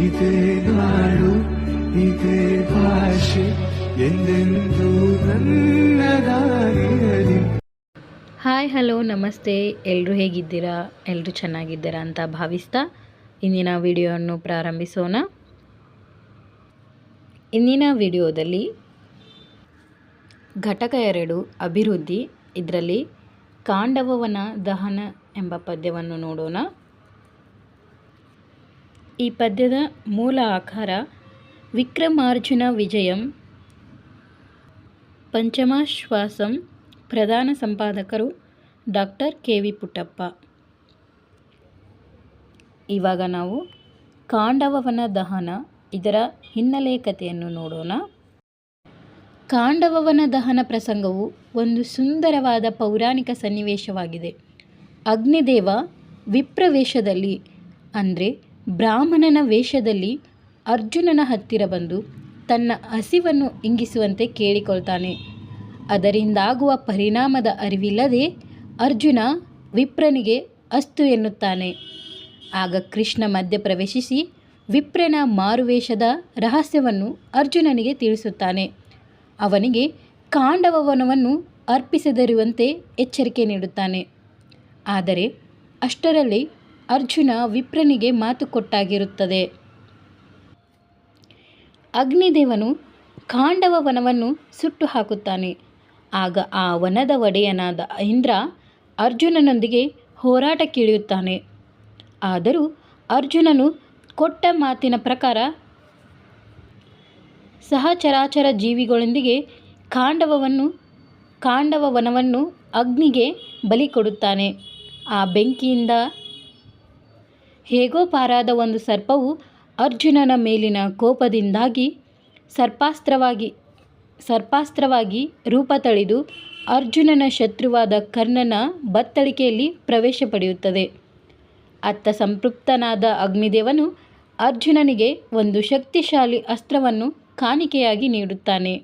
ಇದೇ ನಾಡು, ಇದೇ ಭಾಷೆ, ಎಂದೆಂದೂ ನನ್ನದಾಗಿರಲಿ. ಹಾಯ್, ಹಲೋ, ನಮಸ್ತೆ. ಎಲ್ಲರೂ ಹೇಗಿದ್ದೀರಾ? ಎಲ್ಲರೂ ಚೆನ್ನಾಗಿದ್ದೀರಾ ಅಂತ ಭಾವಿಸ್ತಾ ಇಂದಿನ ವಿಡಿಯೋವನ್ನು ಪ್ರಾರಂಭಿಸೋಣ. ಇಂದಿನ ವಿಡಿಯೋದಲ್ಲಿ ಘಟಕ ಎರಡು, ಅಭಿವೃದ್ಧಿ, ಇದರಲ್ಲಿ ಕಾಂಡವವನ ದಹನ ಎಂಬ ಪದ್ಯವನ್ನು ನೋಡೋಣ. ಈ ಪದ್ಯದ ಮೂಲ ಆಕಾರ ವಿಕ್ರಮಾರ್ಜುನ ವಿಜಯಂ ಪಂಚಮಾಶ್ವಾಸಂ ಪ್ರಧಾನ ಸಂಪಾದಕರು ಡಾಕ್ಟರ್ ಕೆ ವಿ ಪುಟ್ಟಪ್ಪ. ಇವಾಗ ನಾವು ಕಾಂಡವವನ ದಹನ ಇದರ ಹಿನ್ನೆಲೆ ಕಥೆಯನ್ನು ನೋಡೋಣ. ಕಾಂಡವವನ ದಹನ ಪ್ರಸಂಗವು ಒಂದು ಸುಂದರವಾದ ಪೌರಾಣಿಕ ಸನ್ನಿವೇಶವಾಗಿದೆ. ಅಗ್ನಿದೇವ ವಿಪ್ರವೇಶದಲ್ಲಿ ಅಂದರೆ ಬ್ರಾಹ್ಮಣನ ವೇಷದಲ್ಲಿ ಅರ್ಜುನನ ಹತ್ತಿರ ಬಂದು ತನ್ನ ಹಸಿವನ್ನು ಇಂಗಿಸುವಂತೆ ಕೇಳಿಕೊಳ್ತಾನೆ. ಅದರಿಂದಾಗುವ ಪರಿಣಾಮದ ಅರಿವಿಲ್ಲದೆ ಅರ್ಜುನ ವಿಪ್ರನಿಗೆ ಅಸ್ತು ಎನ್ನುತ್ತಾನೆ. ಆಗ ಕೃಷ್ಣ ಮಧ್ಯ ಪ್ರವೇಶಿಸಿ ವಿಪ್ರನ ಮಾರುವೇಷದ ರಹಸ್ಯವನ್ನು ಅರ್ಜುನನಿಗೆ ತಿಳಿಸುತ್ತಾನೆ. ಅವನಿಗೆ ಕಾಂಡವವನವನ್ನು ಅರ್ಪಿಸದಿರುವಂತೆ ಎಚ್ಚರಿಕೆ ನೀಡುತ್ತಾನೆ. ಆದರೆ ಅಷ್ಟರಲ್ಲಿ ಅರ್ಜುನ ವಿಪ್ರನಿಗೆ ಮಾತು ಕೊಟ್ಟಾಗಿರುತ್ತದೆ. ಅಗ್ನಿದೇವನು ಕಾಂಡವ ವನವನ್ನು ಸುಟ್ಟು ಹಾಕುತ್ತಾನೆ. ಆಗ ಆ ವನದ ಒಡೆಯನಾದ ಇಂದ್ರ ಅರ್ಜುನನೊಂದಿಗೆ ಹೋರಾಟಕ್ಕಿಳಿಯುತ್ತಾನೆ ಆದರೂ ಅರ್ಜುನನು ಕೊಟ್ಟ ಮಾತಿನ ಪ್ರಕಾರ ಸಹಚರಾಚರ ಜೀವಿಗಳೊಂದಿಗೆ ಕಾಂಡವವನ್ನು, ಕಾಂಡವ ವನವನ್ನು ಅಗ್ನಿಗೆ ಬಲಿ ಕೊಡುತ್ತಾನೆ. ಆ ಬೆಂಕಿಯಿಂದ ಹೇಗೋ ಪಾರಾದ ಒಂದು ಸರ್ಪವು ಅರ್ಜುನನ ಮೇಲಿನ ಕೋಪದಿಂದಾಗಿ ಸರ್ಪಾಸ್ತ್ರವಾಗಿ ಸರ್ಪಾಸ್ತ್ರವಾಗಿ ರೂಪ ತಳೆದು ಅರ್ಜುನನ ಶತ್ರುವಾದ ಕರ್ಣನ ಬತ್ತಳಿಕೆಯಲ್ಲಿ ಪ್ರವೇಶ ಪಡೆಯುತ್ತದೆ. ಅತ್ತ ಸಂಪೃಪ್ತನಾದ ಅಗ್ನಿದೇವನು ಅರ್ಜುನನಿಗೆ ಒಂದು ಶಕ್ತಿಶಾಲಿ ಅಸ್ತ್ರವನ್ನು ಕಾಣಿಕೆಯಾಗಿ ನೀಡುತ್ತಾನೆ.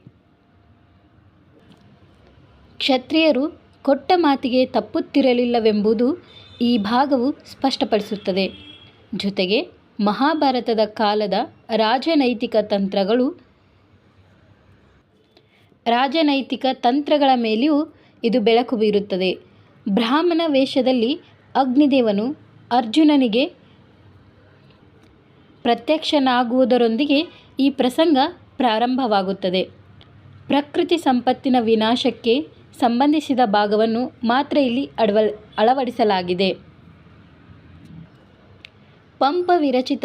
ಕ್ಷತ್ರಿಯರು ಕೊಟ್ಟ ಮಾತಿಗೆ ತಪ್ಪುತ್ತಿರಲಿಲ್ಲವೆಂಬುದು ಈ ಭಾಗವು ಸ್ಪಷ್ಟಪಡಿಸುತ್ತದೆ. ಜೊತೆಗೆ ಮಹಾಭಾರತದ ಕಾಲದ ರಾಜನೈತಿಕ ತಂತ್ರಗಳು ರಾಜನೈತಿಕ ತಂತ್ರಗಳ ಮೇಲೆಯೂ ಇದು ಬೆಳಕು ಬೀರುತ್ತದೆ. ಬ್ರಾಹ್ಮಣ ವೇಷದಲ್ಲಿ ಅಗ್ನಿದೇವನು ಅರ್ಜುನನಿಗೆ ಪ್ರತ್ಯಕ್ಷನಾಗುವುದರೊಂದಿಗೆ ಈ ಪ್ರಸಂಗ ಪ್ರಾರಂಭವಾಗುತ್ತದೆ. ಪ್ರಕೃತಿ ಸಂಪತ್ತಿನ ವಿನಾಶಕ್ಕೆ ಸಂಬಂಧಿಸಿದ ಭಾಗವನ್ನು ಮಾತ್ರ ಇಲ್ಲಿ ಅಳವ ಅಳವಡಿಸಲಾಗಿದೆ. ಪಂಪ ವಿರಚಿತ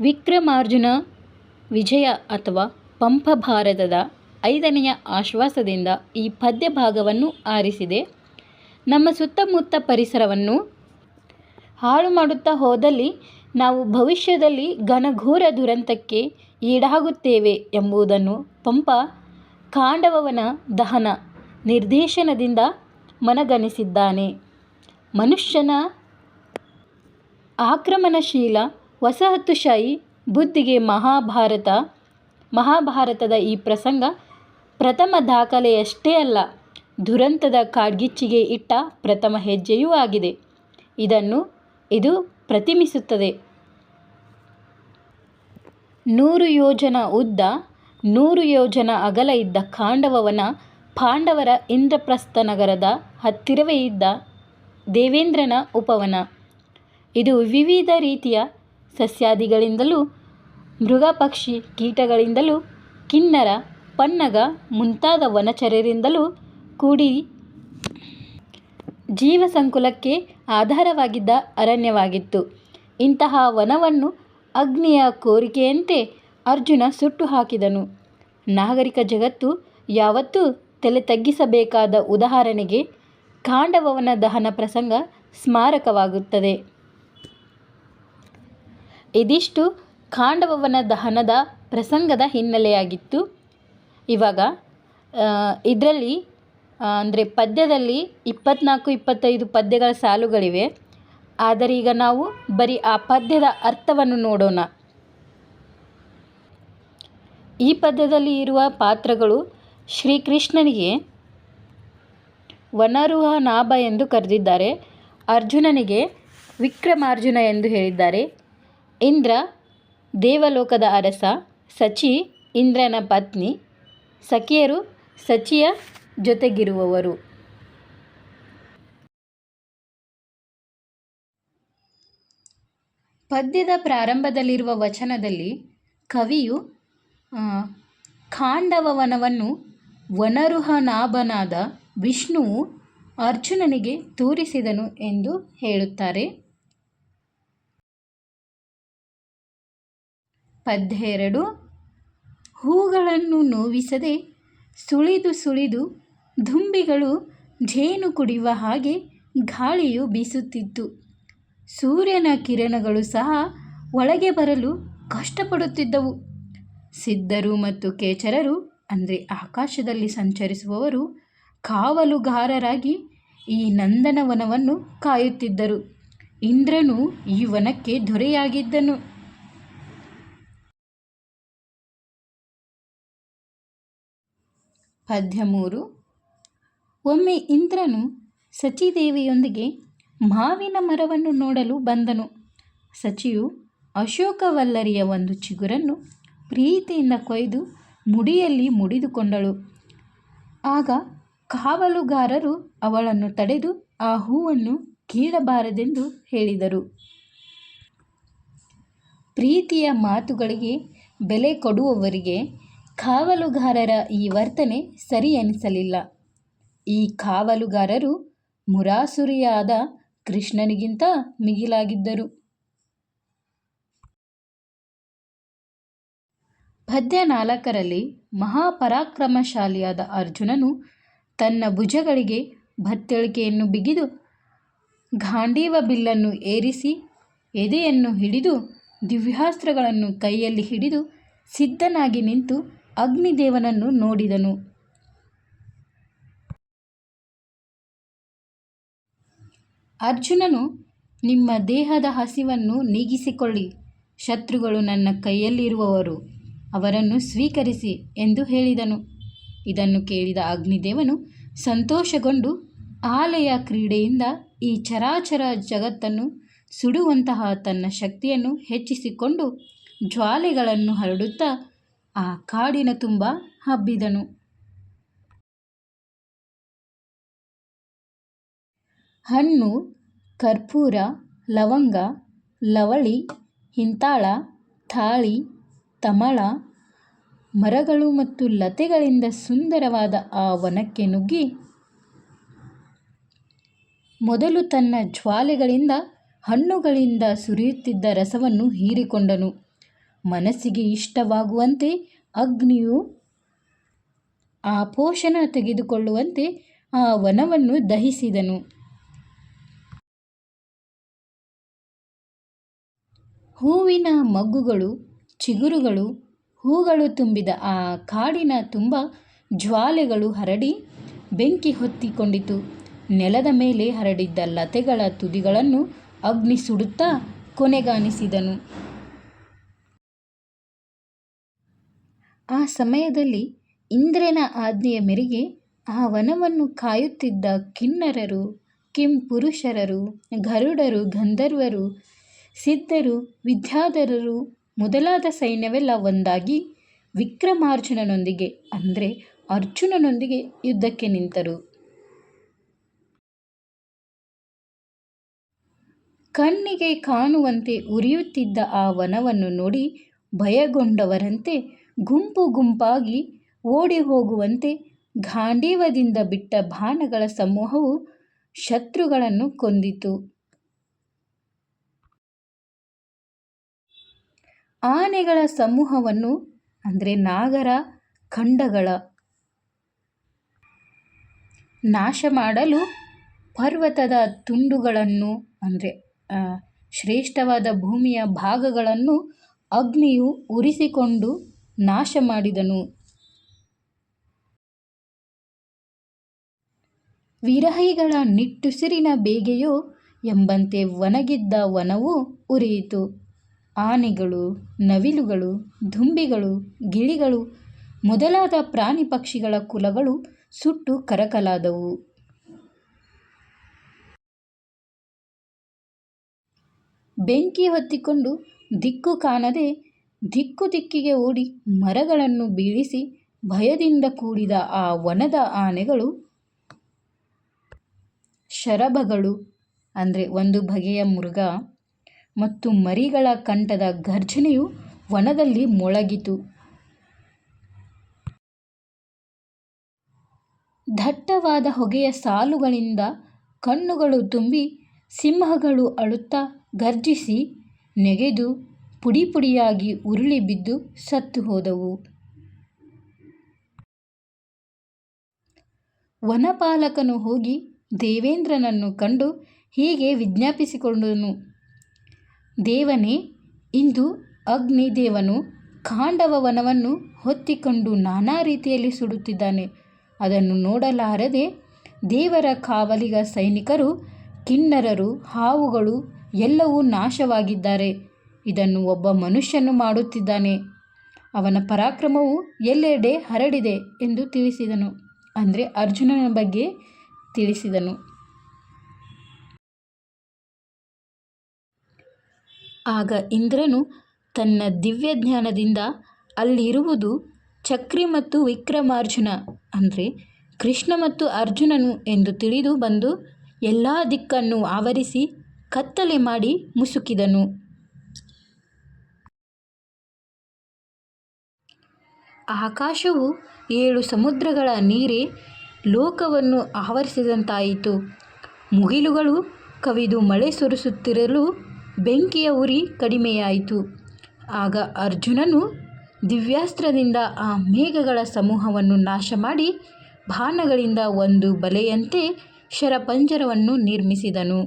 ವಿಕ್ರಮಾರ್ಜುನ ವಿಜಯ ಅಥವಾ ಪಂಪ ಭಾರತದ ಐದನೆಯ ಆಶ್ವಾಸದಿಂದ ಈ ಪದ್ಯ ಭಾಗವನ್ನು ಆರಿಸಿದೆ. ನಮ್ಮ ಸುತ್ತಮುತ್ತ ಪರಿಸರವನ್ನು ಹಾಳು ಮಾಡುತ್ತಾ ಹೋದಲ್ಲಿ ನಾವು ಭವಿಷ್ಯದಲ್ಲಿ ಘನಘೋರ ದುರಂತಕ್ಕೆ ಈಡಾಗುತ್ತೇವೆ ಎಂಬುದನ್ನು ಪಂಪ ಕಾಂಡವವನ ದಹನ ನಿರ್ದೇಶನದಿಂದ ಮನಗಣಿಸಿದ್ದಾನೆ ಮನುಷ್ಯನ ಆಕ್ರಮಣಶೀಲ, ವಸಾಹತುಶಾಹಿ, ಬುದ್ಧಿಗೆ ಮಹಾಭಾರತ. ಮಹಾಭಾರತದ ಈ ಪ್ರಸಂಗ ಪ್ರಥಮ ದಾಖಲೆಯಷ್ಟೇ ಅಲ್ಲ, ದುರಂತದ ಕಾಡ್ಗಿಚ್ಚಿಗೆ ಇಟ್ಟ ಪ್ರಥಮ ಹೆಜ್ಜೆಯೂ ಆಗಿದೆ. ಇದನ್ನು ಇದು ಪ್ರತಿಮಿಸುತ್ತದೆ ನೂರು ಯೋಜನ ಉದ್ದ, ನೂರು ಯೋಜನ ಅಗಲ ಇದ್ದ ಕಾಂಡವವನ ಪಾಂಡವರ ಇಂದ್ರಪ್ರಸ್ಥ ನಗರದ ಹತ್ತಿರವೇ ಇದ್ದ ದೇವೇಂದ್ರನ ಉಪವನ. ಇದು ವಿವಿಧ ರೀತಿಯ ಸಸ್ಯಾದಿಗಳಿಂದಲೂ ಮೃಗ ಪಕ್ಷಿ ಕೀಟಗಳಿಂದಲೂ ಕಿನ್ನರ ಪನ್ನಗ ಮುಂತಾದ ವನಚರರಿಂದಲೂ ಕೂಡಿ ಜೀವ ಸಂಕುಲಕ್ಕೆ ಆಧಾರವಾಗಿದ್ದ ಅರಣ್ಯವಾಗಿತ್ತು. ಇಂತಹ ವನವನ್ನು ಅಗ್ನಿಯ ಕೋರಿಕೆಯಂತೆ ಅರ್ಜುನ ಸುಟ್ಟು ಹಾಕಿದನು. ನಾಗರಿಕ ಜಗತ್ತು ಯಾವತ್ತೂ ತಲೆ ತಗ್ಗಿಸಬೇಕಾದ ಉದಾಹರಣೆಗೆ ಕಾಂಡವವನ ದಹನ ಪ್ರಸಂಗ ಸ್ಮಾರಕವಾಗುತ್ತದೆ. ಇದಿಷ್ಟು ಖಾಂಡವವನ ದಹನದ ಪ್ರಸಂಗದ ಹಿನ್ನೆಲೆಯಾಗಿತ್ತು. ಇವಾಗ ಇದರಲ್ಲಿ ಅಂದರೆ ಪದ್ಯದಲ್ಲಿ ಇಪ್ಪತ್ನಾಲ್ಕು, ಇಪ್ಪತ್ತೈದು ಪದ್ಯಗಳ ಸಾಲುಗಳಿವೆ. ಆದರೆ ಈಗ ನಾವು ಬರೀ ಆ ಪದ್ಯದ ಅರ್ಥವನ್ನು ನೋಡೋಣ. ಈ ಪದ್ಯದಲ್ಲಿ ಇರುವ ಪಾತ್ರಗಳು ಶ್ರೀಕೃಷ್ಣನಿಗೆ ವನರುಹ ನಾಭ ಎಂದು ಕರೆದಿದ್ದಾರೆ. ಅರ್ಜುನನಿಗೆ ವಿಕ್ರಮಾರ್ಜುನ ಎಂದು ಹೇಳಿದ್ದಾರೆ. ಇಂದ್ರ, ದೇವಲೋಕದ ಅರಸ, ಸಚಿ ಇಂದ್ರನ ಪತ್ನಿ, ಸಖಿಯರು ಸಚಿಯ ಜೊತೆಗಿರುವವರು. ಪದ್ಯದ ಪ್ರಾರಂಭದಲ್ಲಿರುವ ವಚನದಲ್ಲಿ ಕವಿಯು ಖಾಂಡವ ವನವನ್ನು ವನರುಹನಾಭನಾದ ವಿಷ್ಣುವು ಅರ್ಜುನನಿಗೆ ತೋರಿಸಿದನು ಎಂದು ಹೇಳುತ್ತಾರೆ. ಪದ್ಯ ಎರಡು ಹೂಗಳನ್ನು ನೋವಿಸದೆ ಸುಳಿದು ಸುಳಿದು ದುಂಬಿಗಳು ಜೇನು ಕುಡಿಯುವ ಹಾಗೆ ಗಾಳಿಯು ಬೀಸುತ್ತಿತ್ತು. ಸೂರ್ಯನ ಕಿರಣಗಳು ಸಹ ಒಳಗೆ ಬರಲು ಕಷ್ಟಪಡುತ್ತಿದ್ದವು. ಸಿದ್ಧರು ಮತ್ತು ಕೇಚರರು, ಅಂದರೆ ಆಕಾಶದಲ್ಲಿ ಸಂಚರಿಸುವವರು, ಕಾವಲುಗಾರರಾಗಿ ಈ ನಂದನವನವನ್ನು ಕಾಯುತ್ತಿದ್ದರು. ಇಂದ್ರನು ಈ ವನಕ್ಕೆ ದೊರೆಯಾಗಿದ್ದನು. ಪದ್ಯ ಮೂರು ಒಮ್ಮೆ ಇಂದ್ರನು ಸಚಿದೇವಿಯೊಂದಿಗೆ ಮಾವಿನ ಮರವನ್ನು ನೋಡಲು ಬಂದನು. ಸಚಿಯು ಅಶೋಕವಲ್ಲರಿಯ ಒಂದು ಚಿಗುರನ್ನು ಪ್ರೀತಿಯಿಂದ ಕೊಯ್ದು ಮುಡಿಯಲ್ಲಿ ಮುಡಿದುಕೊಂಡಳು. ಆಗ ಕಾವಲುಗಾರರು ಅವಳನ್ನು ತಡೆದು ಆ ಹೂವನ್ನು ಕೀಳಬಾರದೆಂದು ಹೇಳಿದರು. ಪ್ರೀತಿಯ ಮಾತುಗಳಿಗೆ ಬೆಲೆ ಕೊಡುವವರಿಗೆ ಕಾವಲುಗಾರರ ಈ ವರ್ತನೆ ಸರಿ ಎನಿಸಲಿಲ್ಲ ಈ ಕಾವಲುಗಾರರು ಮುರಾಸುರಿಯಾದ ಕೃಷ್ಣನಿಗಿಂತ ಮಿಗಿಲಾಗಿದ್ದರು. ಪದ್ಯ ನಾಲ್ಕರಲ್ಲಿ ಮಹಾಪರಾಕ್ರಮಶಾಲಿಯಾದ ಅರ್ಜುನನು ತನ್ನ ಭುಜಗಳಿಗೆ ಭತ್ತಿಳಿಕೆಯನ್ನು ಬಿಗಿದು ಗಾಂಡೀವ ಬಿಲ್ಲನ್ನು ಏರಿಸಿ ಎದೆಯನ್ನು ಹಿಡಿದು ದಿವ್ಯಾಸ್ತ್ರಗಳನ್ನು ಕೈಯಲ್ಲಿ ಹಿಡಿದು ಸಿದ್ಧನಾಗಿ ನಿಂತು ಅಗ್ನಿದೇವನನ್ನು ನೋಡಿದನು. ಅರ್ಜುನನು, ನಿಮ್ಮ ದೇಹದ ಹಸಿವನ್ನು ನೀಗಿಸಿಕೊಳ್ಳಿ. ಶತ್ರುಗಳು ನನ್ನ ಕೈಯಲ್ಲಿರುವವರು, ಅವರನ್ನು ಸ್ವೀಕರಿಸಿ ಎಂದು ಹೇಳಿದನು. ಇದನ್ನು ಕೇಳಿದ ಅಗ್ನಿದೇವನು ಸಂತೋಷಗೊಂಡು, ಆಲೆಯ ಕ್ರೀಡೆಯಿಂದ ಈ ಚರಾಚರ ಜಗತ್ತನ್ನು ಸುಡುವಂತಹ ತನ್ನ ಶಕ್ತಿಯನ್ನು ಹೆಚ್ಚಿಸಿಕೊಂಡು ಜ್ವಾಲೆಗಳನ್ನು ಹರಡುತ್ತಾ ಆ ಕಾಡಿನ ತುಂಬ ಹಬ್ಬಿದನು. ಹಣ್ಣು, ಕರ್ಪೂರ, ಲವಂಗ, ಲವಳಿ, ಹಿಂತಾಳ ತಾಳಿ ತಮಳ, ಮರಗಳು ಮತ್ತು ಲತೆಗಳಿಂದ ಸುಂದರವಾದ ಆ ವನಕ್ಕೆ ನುಗ್ಗಿ ಮೊದಲು ತನ್ನ ಜ್ವಾಲೆಗಳಿಂದ ಹಣ್ಣುಗಳಿಂದ ಸುರಿಯುತ್ತಿದ್ದ ರಸವನ್ನು ಹೀರಿಕೊಂಡನು. ಮನಸ್ಸಿಗೆ ಇಷ್ಟವಾಗುವಂತೆ ಅಗ್ನಿಯು ಆ ಪೋಷಣ ತೆಗೆದುಕೊಳ್ಳುವಂತೆ ಆ ವನವನ್ನು ದಹಿಸಿದನು. ಹೂವಿನ ಮಗ್ಗುಗಳು, ಚಿಗುರುಗಳು, ಹೂಗಳು ತುಂಬಿದ ಆ ಕಾಡಿನ ತುಂಬ ಜ್ವಾಲೆಗಳು ಹರಡಿ ಬೆಂಕಿ ಹೊತ್ತಿಕೊಂಡಿತು. ನೆಲದ ಮೇಲೆ ಹರಡಿದ್ದ ಲತೆಗಳ ತುದಿಗಳನ್ನು ಅಗ್ನಿ ಸುಡುತ್ತಾ ಕೊನೆಗಾಣಿಸಿದನು. ಆ ಸಮಯದಲ್ಲಿ ಇಂದ್ರನ ಆಜ್ಞೆಯ ಮೇರೆಗೆ ಆ ವನವನ್ನು ಕಾಯುತ್ತಿದ್ದ ಕಿನ್ನರರು, ಕಿಂಪುರುಷರರು, ಗರುಡರು, ಗಂಧರ್ವರು, ಸಿದ್ಧರು, ವಿದ್ಯಾಧರರು ಮೊದಲಾದ ಸೈನ್ಯವೆಲ್ಲ ಒಂದಾಗಿ ವಿಕ್ರಮಾರ್ಜುನನೊಂದಿಗೆ, ಅಂದರೆ ಅರ್ಜುನನೊಂದಿಗೆ ಯುದ್ಧಕ್ಕೆ ನಿಂತರು. ಕಣ್ಣಿಗೆ ಕಾಣುವಂತೆ ಉರಿಯುತ್ತಿದ್ದ ಆ ವನವನ್ನು ನೋಡಿ ಭಯಗೊಂಡವರಂತೆ ಗುಂಪು ಗುಂಪಾಗಿ ಓಡಿ ಹೋಗುವಂತೆ ಗಾಂಡೀವದಿಂದ ಬಿಟ್ಟ ಬಾಣಗಳ ಸಮೂಹವು ಶತ್ರುಗಳನ್ನು ಕೊಂದಿತು. ಆನೆಗಳ ಸಮೂಹವನ್ನು, ಅಂದರೆ ನಾಗರ ಖಂಡಗಳ ನಾಶ ಮಾಡಲು ಪರ್ವತದ ತುಂಡುಗಳನ್ನು, ಅಂದರೆ ಶ್ರೇಷ್ಠವಾದ ಭೂಮಿಯ ಭಾಗಗಳನ್ನು ಅಗ್ನಿಯು ಉರಿಸಿಕೊಂಡು ನಾಶ ಮಾಡಿದನು. ವಿರಹಿಗಳ ನಿಟ್ಟುಸಿರಿನ ಬೇಗೆಯೋ ಎಂಬಂತೆ ಒಣಗಿದ್ದ ವನವು ಉರಿಯಿತು. ಆನೆಗಳು, ನವಿಲುಗಳು, ದುಂಬಿಗಳು, ಗಿಳಿಗಳು, ಮೊದಲಾದ ಪ್ರಾಣಿ ಪಕ್ಷಿಗಳ ಕುಲಗಳು ಸುಟ್ಟು ಕರಕಲಾದವು. ಬೆಂಕಿ ಹೊತ್ತಿಕೊಂಡು ದಿಕ್ಕು ಕಾಣದೆ ದಿಕ್ಕು ದಿಕ್ಕಿಗೆ ಓಡಿ ಮರಗಳನ್ನು ಬೀಳಿಸಿ ಭಯದಿಂದ ಕೂಡಿದ ಆ ವನದ ಆನೆಗಳು ಶರಭಗಳು, ಅಂದರೆ ಒಂದು ಬಗೆಯ ಮೃಗ ಮತ್ತು ಮರಿಗಳ ಕಂಠದ ಗರ್ಜನೆಯು ವನದಲ್ಲಿ ಮೊಳಗಿತು. ದಟ್ಟವಾದ ಹೊಗೆಯ ಸಾಲುಗಳಿಂದ ಕಣ್ಣುಗಳು ತುಂಬಿ ಸಿಂಹಗಳು ಅಳುತ್ತಾ ಗರ್ಜಿಸಿ ನೆಗೆದು ಪುಡಿ ಪುಡಿಯಾಗಿ ಉರುಳಿ ಬಿದ್ದು ಸತ್ತು ಹೋದವು. ವನಪಾಲಕನು ಹೋಗಿ ದೇವೇಂದ್ರನನ್ನು ಕಂಡು ಹೀಗೆ ವಿಜ್ಞಾಪಿಸಿಕೊಂಡನು. ದೇವನೇ, ಇಂದು ಅಗ್ನಿದೇವನು ಖಾಂಡವ ವನವನ್ನು ಹೊತ್ತಿಕೊಂಡು ನಾನಾ ರೀತಿಯಲ್ಲಿ ಸುಡುತ್ತಿದ್ದಾನೆ. ಅದನ್ನು ನೋಡಲಾರದೆ ದೇವರ ಕಾವಲಿಗ ಸೈನಿಕರು, ಕಿನ್ನರರು, ಹಾವುಗಳು ಎಲ್ಲವೂ ನಾಶವಾಗಿದ್ದಾರೆ. ಇದನ್ನು ಒಬ್ಬ ಮನುಷ್ಯನು ಮಾಡುತ್ತಿದ್ದಾನೆ. ಅವನ ಪರಾಕ್ರಮವು ಎಲ್ಲೆಡೆ ಹರಡಿದೆ ಎಂದು ತಿಳಿಸಿದನು. ಅಂದರೆ ಅರ್ಜುನನ ಬಗ್ಗೆ ತಿಳಿಸಿದನು. ಆಗ ಇಂದ್ರನು ತನ್ನ ದಿವ್ಯ ಜ್ಞಾನದಿಂದ ಅಲ್ಲಿರುವುದು ಚಕ್ರಿ ಮತ್ತು ವಿಕ್ರಮಾರ್ಜುನ, ಅಂದರೆ ಕೃಷ್ಣ ಮತ್ತು ಅರ್ಜುನನು ಎಂದು ತಿಳಿದು ಬಂದು ಎಲ್ಲ ದಿಕ್ಕನ್ನು ಆವರಿಸಿ ಕತ್ತಲೆ ಮಾಡಿ ಮುಸುಕಿದನು. ಆಕಾಶವು ಏಳು ಸಮುದ್ರಗಳ ನೀರೇ ಲೋಕವನ್ನು ಆವರಿಸಿದಂತಾಯಿತು. ಮುಗಿಲುಗಳು ಕವಿದು ಮಳೆ ಸುರಿಸುತ್ತಿರಲು ಬೆಂಕಿಯ ಉರಿ ಕಡಿಮೆಯಾಯಿತು. ಆಗ ಅರ್ಜುನನು ದಿವ್ಯಾಸ್ತ್ರದಿಂದ ಆ ಮೇಘಗಳ ಸಮೂಹವನ್ನು ನಾಶ ಮಾಡಿ ಬಾಣಗಳಿಂದ ಒಂದು ಬಲೆಯಂತೆ ಶರಪಂಜರವನ್ನು ನಿರ್ಮಿಸಿದನು.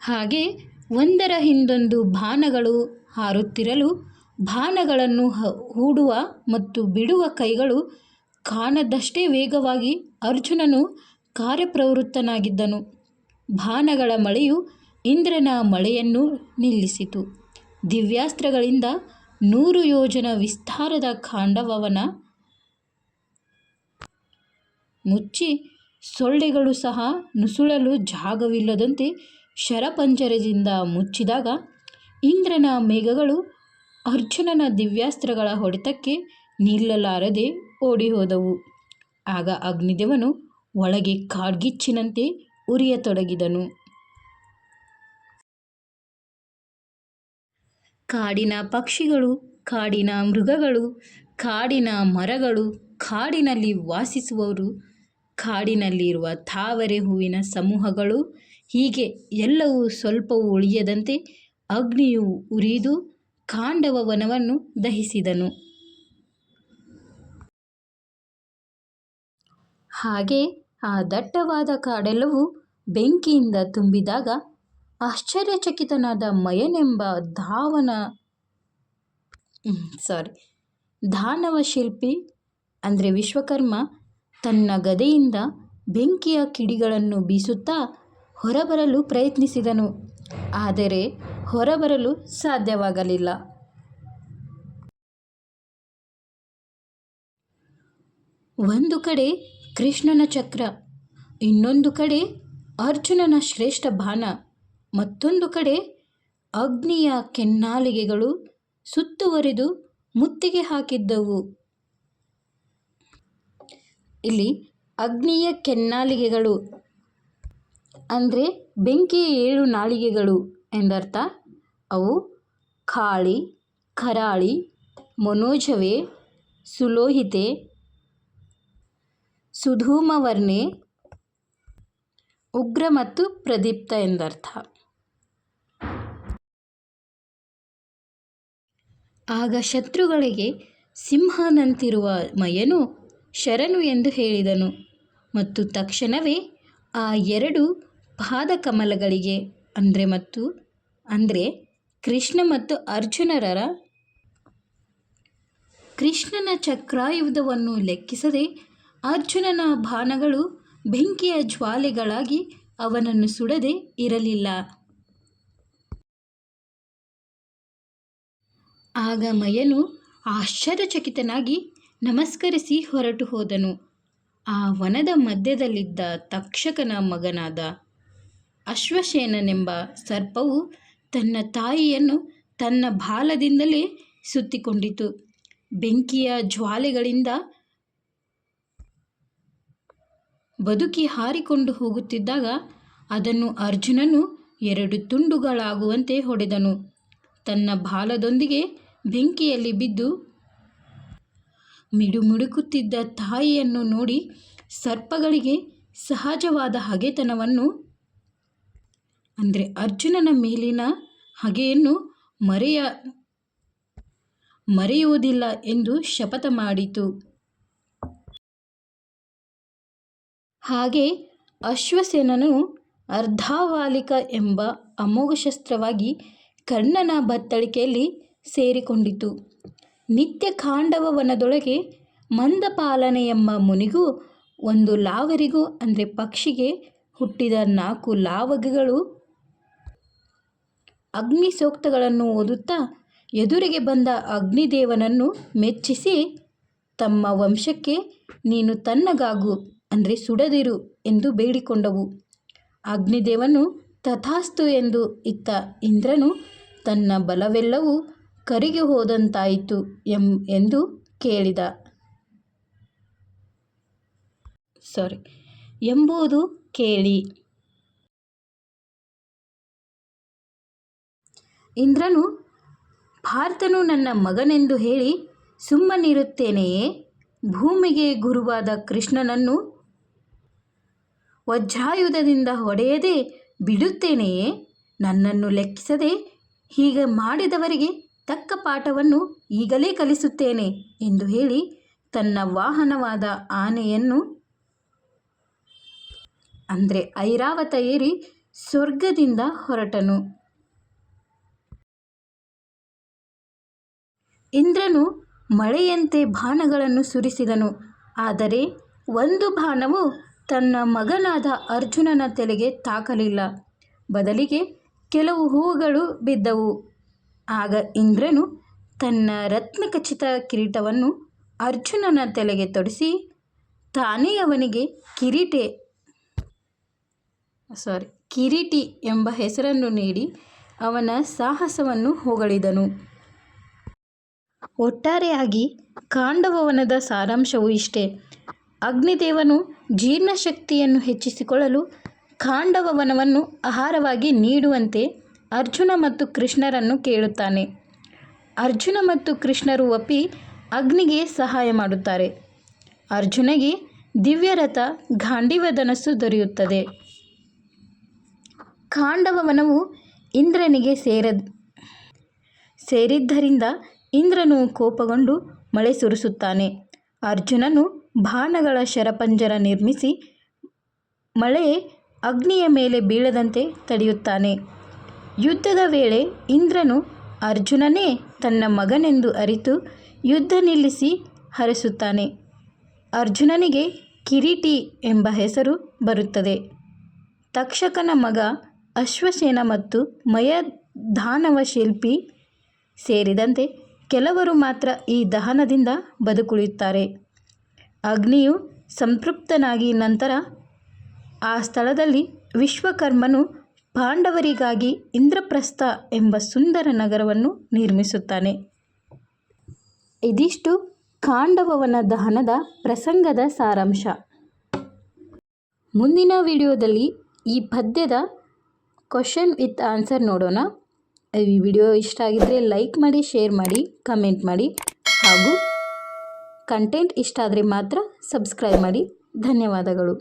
ಹಾಗೆ ಒಂದರ ಹಿಂದೊಂದು ಬಾಣಗಳು ಹಾರುತ್ತಿರಲು ಬಾಣಗಳನ್ನು ಹೂಡುವ ಮತ್ತು ಬಿಡುವ ಕೈಗಳು ಕಾಣದಷ್ಟೇ ವೇಗವಾಗಿ ಅರ್ಜುನನು ಕಾರ್ಯಪ್ರವೃತ್ತನಾಗಿದ್ದನು. ಬಾಣಗಳ ಮಳೆಯು ಇಂದ್ರನ ಮಳೆಯನ್ನು ನಿಲ್ಲಿಸಿತು. ದಿವ್ಯಾಸ್ತ್ರಗಳಿಂದ ನೂರು ಯೋಜನ ವಿಸ್ತಾರದ ಕಾಂಡವವನ ಮುಚ್ಚಿ ಸೊಳ್ಳೆಗಳು ಸಹ ನುಸುಳಲು ಜಾಗವಿಲ್ಲದಂತೆ ಶರಪಂಜರದಿಂದ ಮುಚ್ಚಿದಾಗ ಇಂದ್ರನ ಮೇಘಗಳು ಅರ್ಜುನನ ದಿವ್ಯಾಸ್ತ್ರಗಳ ಹೊಡೆತಕ್ಕೆ ನಿಲ್ಲಲಾರದೆ ಓಡಿಹೋದವು. ಆಗ ಅಗ್ನಿದೇವನು ಒಳಗೆ ಕಾಡ್ಗಿಚ್ಚಿನಂತೆ ಉರಿಯತೊಡಗಿದನು. ಕಾಡಿನ ಪಕ್ಷಿಗಳು, ಕಾಡಿನ ಮೃಗಗಳು, ಕಾಡಿನ ಮರಗಳು ಕಾಡಿನಲ್ಲಿ ವಾಸಿಸುವವರು ಕಾಡಿನಲ್ಲಿರುವ ತಾವರೆ ಹೂವಿನ ಸಮೂಹಗಳು ಹೀಗೆ ಎಲ್ಲವೂ ಸ್ವಲ್ಪವೂ ಉಳಿಯದಂತೆ ಅಗ್ನಿಯು ಉರಿದು ಕಾಂಡವ ವನವನ್ನು ದಹಿಸಿದನು. ಹಾಗೆ ಆ ದಟ್ಟವಾದ ಕಾಡೆಲ್ಲವೂ ಬೆಂಕಿಯಿಂದ ತುಂಬಿದಾಗ ಆಶ್ಚರ್ಯಚಕಿತನಾದ ಮಯನೆಂಬ ಧಾವನ ಸಾರಿ ದಾನವ ಶಿಲ್ಪಿ, ಅಂದರೆ ವಿಶ್ವಕರ್ಮ, ತನ್ನ ಗದೆಯಿಂದ ಬೆಂಕಿಯ ಕಿಡಿಗಳನ್ನು ಬೀಸುತ್ತಾ ಹೊರಬರಲು ಪ್ರಯತ್ನಿಸಿದನು. ಆದರೆ ಹೊರಬರಲು ಸಾಧ್ಯವಾಗಲಿಲ್ಲ. ಒಂದು ಕಡೆ ಕೃಷ್ಣನ ಚಕ್ರ, ಇನ್ನೊಂದು ಕಡೆ ಅರ್ಜುನನ ಶ್ರೇಷ್ಠ ಬಾಣ, ಮತ್ತೊಂದು ಕಡೆ ಅಗ್ನಿಯ ಕೆನ್ನಾಲಿಗೆಗಳು ಸುತ್ತುವರಿದು ಮುತ್ತಿಗೆ ಹಾಕಿದ್ದವು. ಇಲ್ಲಿ ಅಗ್ನಿಯ ಕೆನ್ನಾಲಿಗೆಗಳು ಅಂದರೆ ಬೆಂಕಿಯ ಏಳು ನಾಳಿಗೆಗಳು ಎಂದರ್ಥ. ಅವು ಕಾಳಿ ಕರಾಳಿ, ಮನೋಜವೆ, ಸುಲೋಹಿತೆ, ಸುಧೂಮವರ್ಣೆ, ಉಗ್ರ ಮತ್ತು ಪ್ರದೀಪ್ತ ಎಂದರ್ಥ. ಆಗ ಶತ್ರುಗಳಿಗೆ ಸಿಂಹನಂತಿರುವ ಮಯನು ಶರಣು ಎಂದು ಹೇಳಿದನು ಮತ್ತು ತಕ್ಷಣವೇ ಆ ಎರಡು ಪಾದಕಮಲಗಳಿಗೆ ಅಂದರೆ ಮತ್ತು ಅಂದರೆ ಕೃಷ್ಣ ಮತ್ತು ಅರ್ಜುನರ ಕೃಷ್ಣನ ಚಕ್ರಾಯುಧವನ್ನು ಲೆಕ್ಕಿಸದೆ ಅರ್ಜುನನ ಬಾಣಗಳು ಬೆಂಕಿಯ ಜ್ವಾಲೆಗಳಾಗಿ ಅವನನ್ನು ಸುಡದೆ ಇರಲಿಲ್ಲ. ಆಗ ಮಯನು ಆಶ್ಚರ್ಯಚಕಿತನಾಗಿ ನಮಸ್ಕರಿಸಿ ಹೊರಟು ಹೋದನು. ಆ ವನದ ಮಧ್ಯದಲ್ಲಿದ್ದ ತಕ್ಷಕನ ಮಗನಾದ ಅಶ್ವಸೇನನೆಂಬ ಸರ್ಪವು ತನ್ನ ತಾಯಿಯನ್ನು ತನ್ನ ಬಾಲದಿಂದಲೇ ಸುತ್ತಿಕೊಂಡಿತು. ಬೆಂಕಿಯ ಜ್ವಾಲೆಗಳಿಂದ ಬದುಕಿ ಹಾರಿಕೊಂಡು ಹೋಗುತ್ತಿದ್ದಾಗ ಅದನ್ನು ಅರ್ಜುನನು ಎರಡು ತುಂಡುಗಳಾಗುವಂತೆ ಹೊಡೆದನು. ತನ್ನ ಬಾಲದೊಂದಿಗೆ ಬೆಂಕಿಯಲ್ಲಿ ಬಿದ್ದು ಮಿಡುಮಿಡುಕುತ್ತಿದ್ದ ತಾಯಿಯನ್ನು ನೋಡಿ ಸರ್ಪಗಳಿಗೆ ಸಹಜವಾದ ಹಗೆತನವನ್ನು ಅಂದರೆ ಅರ್ಜುನನ ಮೇಲಿನ ಹಗೆಯನ್ನು ಮರೆಯ, ಮರೆಯುವುದಿಲ್ಲ ಎಂದು ಶಪಥ ಮಾಡಿತು. ಹಾಗೆ ಅಶ್ವಸೇನನು ಅರ್ಧಾವಾಲಿಕ ಎಂಬ ಅಮೋಘ ಶಸ್ತ್ರವಾಗಿ ಕರ್ಣನ ಬತ್ತಳಿಕೆಯಲ್ಲಿ ಸೇರಿಕೊಂಡಿತು. ನಿತ್ಯ ಖಾಂಡವ ವನದೊಳಗೆ ಮಂದಪಾಲನೆ ಎಂಬ ಮುನಿಗೂ ಒಂದು ಲಾವರಿಗೂ ಅಂದರೆ ಪಕ್ಷಿಗೆ ಹುಟ್ಟಿದ ನಾಲ್ಕು ಲಾವಗಗಳು ಅಗ್ನಿ ಸೂಕ್ತಗಳನ್ನು ಓದುತ್ತಾ ಎದುರಿಗೆ ಬಂದ ಅಗ್ನಿದೇವನನ್ನು ಮೆಚ್ಚಿಸಿ, ತಮ್ಮ ವಂಶಕ್ಕೆ ನೀನು ತನ್ನಗಾಗು ಅಂದರೆ ಸುಡದಿರು ಎಂದು ಬೇಡಿಕೊಂಡವು. ಅಗ್ನಿದೇವನು ತಥಾಸ್ತು ಎಂದು ಇತ್ತ ಇಂದ್ರನು ತನ್ನ ಬಲವೆಲ್ಲವೂ ಕರಿಗೆ ಹೋದಂತಾಯಿತು ಎಂ ಎಂದು ಕೇಳಿದ. ಸಾರಿ ಎಂಬುದು ಕೇಳಿ. ಇಂದ್ರನು, ಭಾರತನು ನನ್ನ ಮಗನೆಂದು ಹೇಳಿ ಸುಮ್ಮನಿರುತ್ತೇನೆಯೇ? ಭೂಮಿಗೆ ಗುರುವಾದ ಕೃಷ್ಣನನ್ನು ವಜ್ರಾಯುಧದಿಂದ ಹೊಡೆಯದೆ ಬಿಡುತ್ತೇನೆಯೇ? ನನ್ನನ್ನು ಲೆಕ್ಕಿಸದೆ ಹೀಗೆ ಮಾಡಿದವರಿಗೆ ತಕ್ಕ ಪಾಠವನ್ನು ಈಗಲೇ ಕಲಿಸುತ್ತೇನೆ ಎಂದು ಹೇಳಿ ತನ್ನ ವಾಹನವಾದ ಆನೆಯನ್ನು ಅಂದರೆ ಐರಾವತ ಏರಿ ಸ್ವರ್ಗದಿಂದ ಹೊರಟನು. ಇಂದ್ರನು ಮಳೆಯಂತೆ ಬಾಣಗಳನ್ನು ಸುರಿಸಿದನು. ಆದರೆ ಒಂದು ಬಾಣವು ತನ್ನ ಮಗನಾದ ಅರ್ಜುನನ ತಲೆಗೆ ತಾಕಲಿಲ್ಲ. ಬದಲಿಗೆ ಕೆಲವು ಹೂವುಗಳು ಬಿದ್ದವು. ಆಗ ಇಂದ್ರನು ತನ್ನ ರತ್ನಖಚಿತ ಕಿರೀಟವನ್ನು ಅರ್ಜುನನ ತಲೆಗೆ ತೊಡಿಸಿ, ತಾನೇ ಅವನಿಗೆ ಕಿರೀಟೆ ಸಾರಿ ಕಿರೀಟಿ ಎಂಬ ಹೆಸರನ್ನು ನೀಡಿ ಅವನ ಸಾಹಸವನ್ನು ಹೊಗಳಿದನು. ಒಟ್ಟಾರೆಯಾಗಿ ಕಾಂಡವವನದ ಸಾರಾಂಶವು ಇಷ್ಟೇ. ಅಗ್ನಿದೇವನು ಜೀರ್ಣಶಕ್ತಿಯನ್ನು ಹೆಚ್ಚಿಸಿಕೊಳ್ಳಲು ಕಾಂಡವವನವನ್ನು ಆಹಾರವಾಗಿ ನೀಡುವಂತೆ ಅರ್ಜುನ ಮತ್ತು ಕೃಷ್ಣರನ್ನು ಕೇಳುತ್ತಾನೆ. ಅರ್ಜುನ ಮತ್ತು ಕೃಷ್ಣರು ಒಪ್ಪಿ ಅಗ್ನಿಗೆ ಸಹಾಯ ಮಾಡುತ್ತಾರೆ. ಅರ್ಜುನಗೆ ದಿವ್ಯರಥ ಗಾಂಡಿವಧನಸ್ಸು ದೊರೆಯುತ್ತದೆ. ಖಾಂಡವವನವು ಇಂದ್ರನಿಗೆ ಸೇರ ಸೇರಿದ್ದರಿಂದ ಇಂದ್ರನು ಕೋಪಗೊಂಡು ಮಳೆ ಸುರಿಸುತ್ತಾನೆ. ಅರ್ಜುನನು ಬಾಣಗಳ ಶರಪಂಜರ ನಿರ್ಮಿಸಿ ಮಳೆ ಅಗ್ನಿಯ ಮೇಲೆ ಬೀಳದಂತೆ ತಡೆಯುತ್ತಾನೆ. ಯುದ್ಧದ ವೇಳೆ ಇಂದ್ರನು ಅರ್ಜುನನೇ ತನ್ನ ಮಗನೆಂದು ಅರಿತು ಯುದ್ಧ ನಿಲ್ಲಿಸಿ ಹರಿಸುತ್ತಾನೆ. ಅರ್ಜುನನಿಗೆ ಕಿರೀಟಿ ಎಂಬ ಹೆಸರು ಬರುತ್ತದೆ. ತಕ್ಷಕನ ಮಗ ಅಶ್ವಸೇನ ಮತ್ತು ಮಯದಾನವ ಶಿಲ್ಪಿ ಸೇರಿದಂತೆ ಕೆಲವರು ಮಾತ್ರ ಈ ದಹನದಿಂದ ಬದುಕುಳಿಯುತ್ತಾರೆ. ಅಗ್ನಿಯು ಸಂತೃಪ್ತನಾಗಿ ನಂತರ ಆ ಸ್ಥಳದಲ್ಲಿ ವಿಶ್ವಕರ್ಮನು ಪಾಂಡವರಿಗಾಗಿ ಇಂದ್ರಪ್ರಸ್ಥ ಎಂಬ ಸುಂದರ ನಗರವನ್ನು ನಿರ್ಮಿಸುತ್ತಾನೆ. ಇದಿಷ್ಟು ಕಾಂಡವವನ ದಹನದ ಪ್ರಸಂಗದ ಸಾರಾಂಶ. ಮುಂದಿನ ವಿಡಿಯೋದಲ್ಲಿ ಈ ಪದ್ಯದ ಕ್ವಶನ್ ವಿತ್ ಆನ್ಸರ್ ನೋಡೋಣ. ಈ ವಿಡಿಯೋ ಇಷ್ಟ ಆಗಿದ್ದರೆ ಲೈಕ್ ಮಾಡಿ, ಶೇರ್ ಮಾಡಿ, ಕಮೆಂಟ್ ಮಾಡಿ ಹಾಗೂ ಕಂಟೆಂಟ್ ಇಷ್ಟ ಆದರೆ ಮಾತ್ರ ಸಬ್ಸ್ಕ್ರೈಬ್ ಮಾಡಿ. ಧನ್ಯವಾದಗಳು.